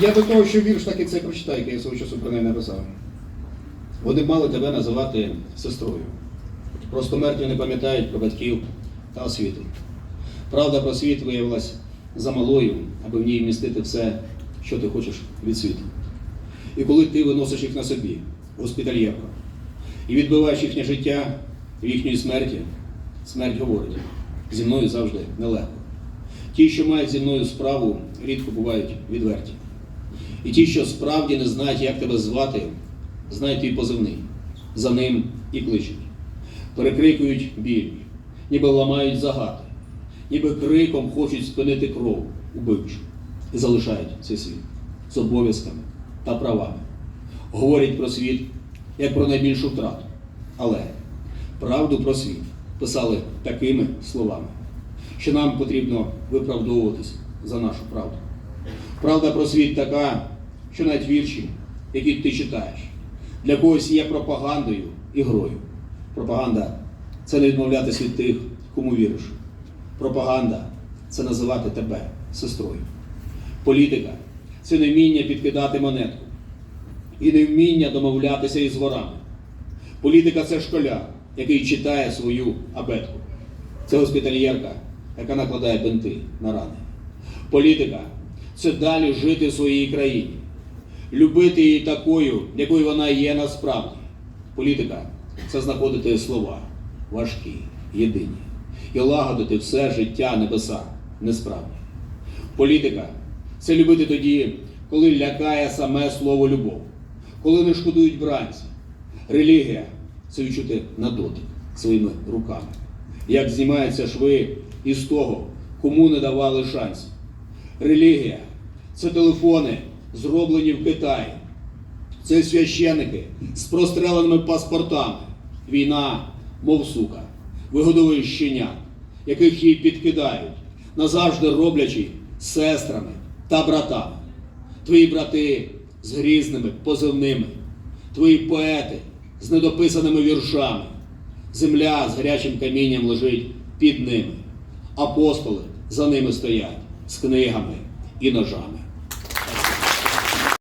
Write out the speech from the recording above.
Я до того, що вірш так і це прочитаю, який я свого часу про неї написав. Вони мали тебе називати сестрою. Просто мертві не пам'ятають про батьків та освіту. Правда про світ виявилась замалою, аби в ній вмістити все, що ти хочеш від світу. І коли ти виносиш їх на собі, госпітальєрко, і відбиваєш їхнє життя в їхньої смерті, смерть говорить, зі мною завжди нелегко. Ті, що мають зі мною справу, рідко бувають відверті. І ті, що справді не знають, як тебе звати, знають твій позивний. За ним і кличуть. Перекрикують біль, ніби ламають загати, ніби криком хочуть спинити кров убивчу і залишають цей світ з обов'язками та правами. Говорять про світ як про найбільшу втрату. Але правду про світ писали такими словами, що нам потрібно виправдовуватись за нашу правду. Правда про світ така, що навіть вірші, які ти читаєш, для когось є пропагандою і грою. Пропаганда це не відмовлятися від тих, кому віриш. Пропаганда це називати тебе сестрою. Політика це невміння підкидати монетку і невміння домовлятися із ворами. Політика це школяр, який читає свою абетку. Це госпітальєрка, яка накладає бинти на рани. Політика це далі жити в своїй країні, любити її такою, якою вона є насправді. Політика це знаходити слова важкі, єдині і лагодити все життя небеса несправді. Політика це любити тоді, коли лякає саме слово любов, коли не шкодують бранці. Релігія це відчути на дотик своїми руками. Як знімаються шви із того, кому не давали шансів. Релігія це телефони, зроблені в Китаї. Це священики з простреленими паспортами. Війна, мов сука, вигодовує щенят, яких їй підкидають, назавжди роблячи сестрами та братами. Твої брати з грізними позивними, твої поети з недописаними віршами. Земля з гарячим камінням лежить під ними. Апостоли за ними стоять з книгами і ножами.